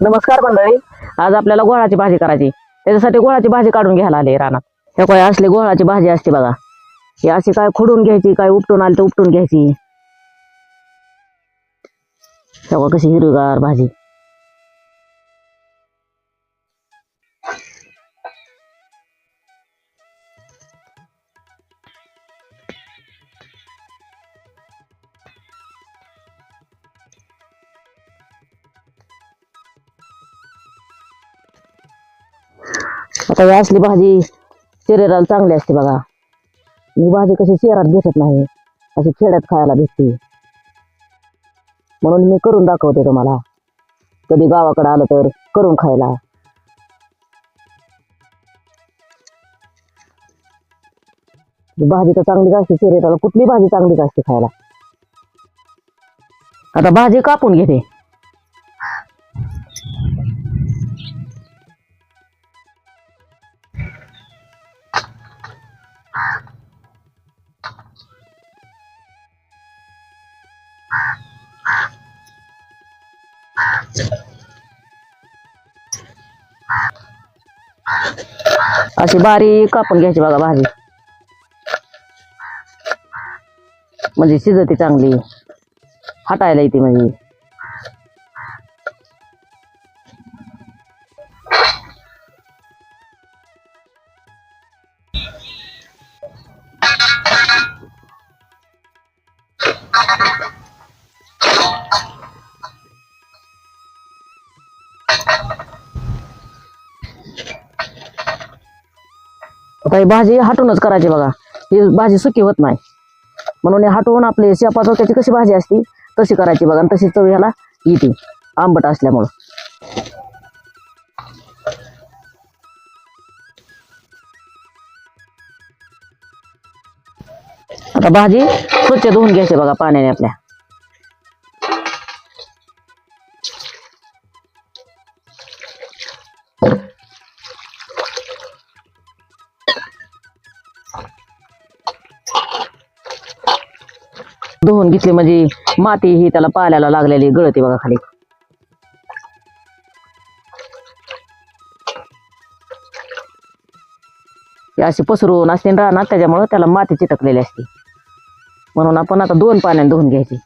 नमस्कार मंडळी. आज आपल्याला गोळाची भाजी करायची. त्याच्यासाठी गोळाची भाजी काढून घ्यायला आली रानात. हे काय असली गोळाची भाजी असते बघा. ही अशी काय खोडून घ्यायची काय उपटून आली तर उपटून घ्यायची. तेव्हा कशी हिरवीगार भाजी. आता ही असली भाजी शरीराला चांगली असते बघा. ही भाजी कशी शहरात भेटत नाही अशी खेड्यात खायला भेटते. म्हणून मी करून दाखवते तुम्हाला. कधी गावाकडे आलं तर करून खायला. भाजी तर चांगलीच असते शरीराला कुठली भाजी चांगलीच असते खायला. आता भाजी कापून घेते. अशी बारीक कापून घ्यायची बघा भाजी म्हणजे शिजती चांगली हटायला येते म्हणजे आता ही भाजी हटूनच करायची बघा. ही भाजी सुकी होत नाही. म्हणून हे हटवून आपली शेपा चौक्याची कशी भाजी असती तशी करायची बघा. आणि तशी चव ह्याला येते. आंबट असल्यामुळं. आता भाजी स्वच्छ धुवून घ्यायची बघा पाण्याने आपल्या. धुवून घेतली म्हणजे माती ही त्याला पाल्याला लागलेली गळती बघा खाली. अशी पसरून असते ना त्याच्यामुळं त्याला माती चिटकलेली असते. म्हणून आपण आता दोन पाण्याने धुवून घ्यायची.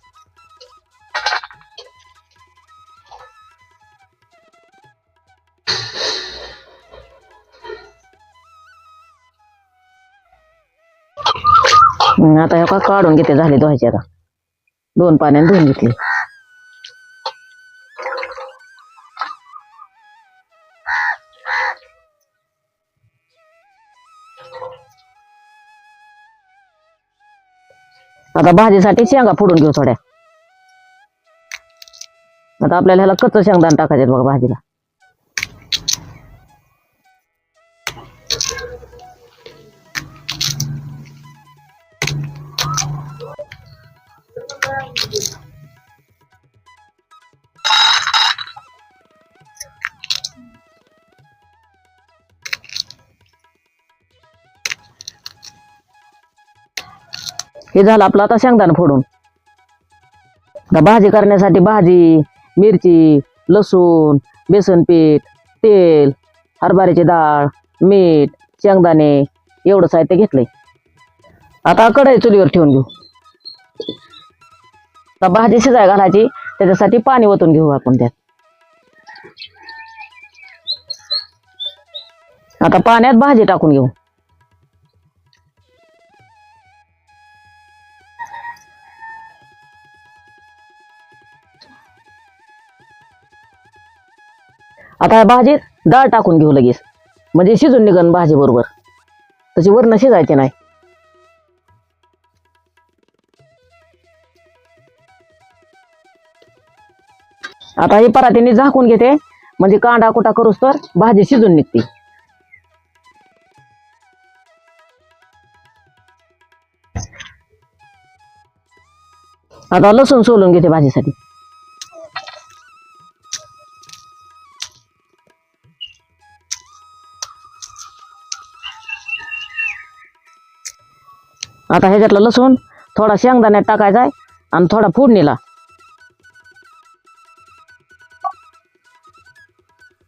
हम्म, आता हे का काढून घेते झाले धुवायचे आता. दोन पाण्याने धुवून घेतली. आता भाजीसाठी शेंगा फोडून घेऊ थोड्या. आता आपल्याला ह्याला कच्चं शेंगदाण टाकायचे बघा भाजीला. हे झालं आपलं आता शेंगदाणा फोडून. आता भाजी करण्यासाठी भाजी मिरची लसूण बेसन पीठ तेल हरभऱ्याची डाळ मीठ शेंगदाणे एवढं साहित्य घेतलंय. आता कढई चुलीवर ठेवून घेऊ. आता भाजी शिजाय घालायची. त्याच्यासाठी पाणी ओतून घेऊ आपण त्यात. आता पाण्यात भाजी टाकून घेऊ. आता भाजीत डाळ टाकून घेऊ लगेच. म्हणजे शिजून निघन भाजी बरोबर तशी वरण शिजायची नाही. आता ही परातीने झाकून घेते. म्हणजे कांदा कुटा करूस तर भाजी शिजून निघते. आता लसूण सोलून घेते भाजीसाठी. आता ह्याच्यातला लसूण थोडा शेंगदाण्यात टाकायचा आहे आणि थोडा फोडणीला.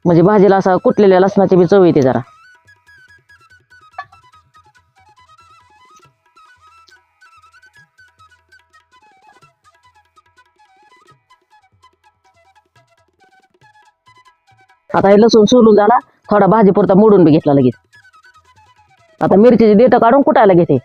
म्हणजे भाजीला असा कुटलेल्या लसणाची बी चव येते जरा. आता हे लसूण सोलून झाला थोडा भाजी पुरता मोडून बी घेतला लगेच. आता मिरचीची देठ काढून कुटायला घेते.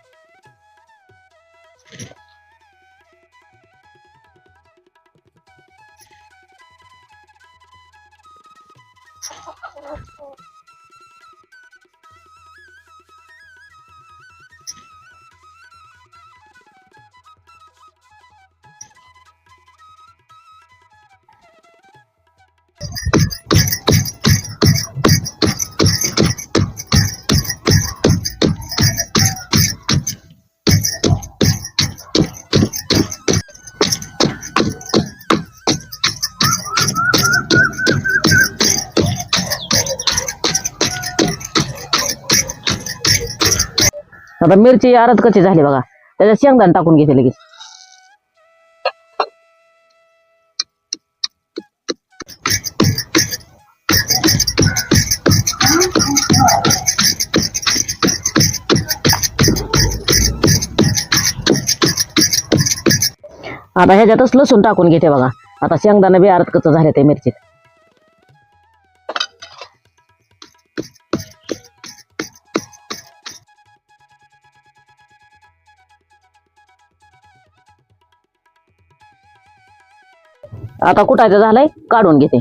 आता मिरची आरत कशी झाली बघा. त्याच्यात शेंगदाणे टाकून घेते लगेच. आता ह्याच्यातच लसूण टाकून घेते बघा. आता शेंगदाणा बी आरत कसं झाले ते मिरचीत. आता कुटायचं झालंय? काढून घेते.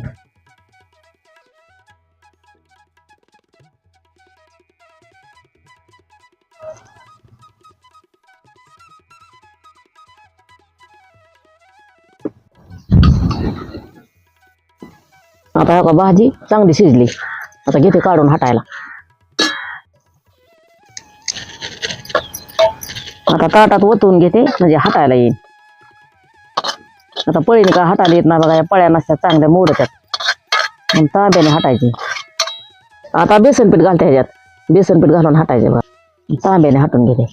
आता का भाजी चांगली शिजली. आता घेते काढून हटायला आता ताटात ओतून घेते म्हणजे हातायला येईल. आता पळीने का हाताला येत नाही बघा या पळ्या नसतात चांगल्या मोडत्यात. मग तांब्याने हाटायची. आता बेसन पीठ घालते ह्याच्यात. बेसन पीठ घालून हाटायचे बघा. तांब्याने हाटून घेते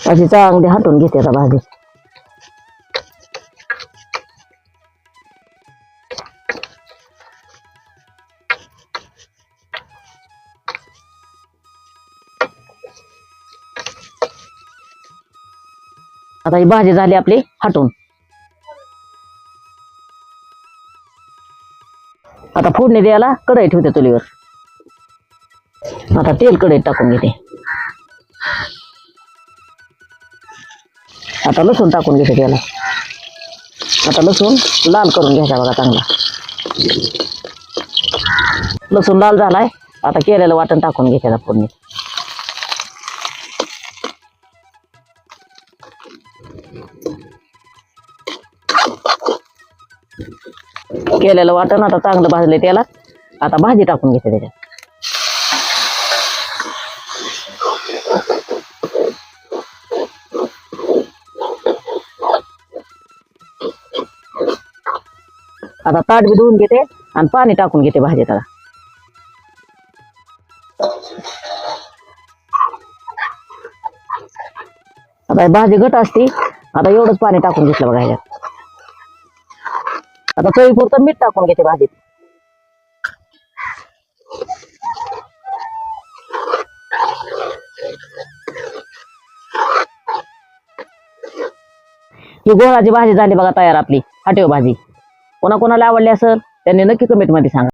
अशी चांगली हाटून घेते आता भाजी. आता ही भाजी झाली आपली हटून. आता फोडणी द्यायला कढई ठेवते चुलीवर. आता तेल कढईत टाकून घेते. आता लसूण टाकून घेते त्याला. आता लसूण लाल करून घ्यायचा बघा चांगला. लसूण लाल झालाय आता केलेलं वाटण टाकून घेते फोडणी केलेलं वाटण आता चांगलं भाजले त्याला. आता भाजी टाकून घेते त्याच्यात. आता ताट बी धुवून घेते आणि पाणी टाकून घेते भाजीत आता आता भाजी घट असते आता एवढंच पाणी टाकून घेतलं बघा ह्याच्यात. आता चवीपुरतं मीठ टाकून घेते भाजीत. ही गोळाची भाजी झाली बघा तयार आपली. हटेव भाजी. कोणा कोणाला आवडली असेल त्यांनी नक्की कमेंटमध्ये सांगा.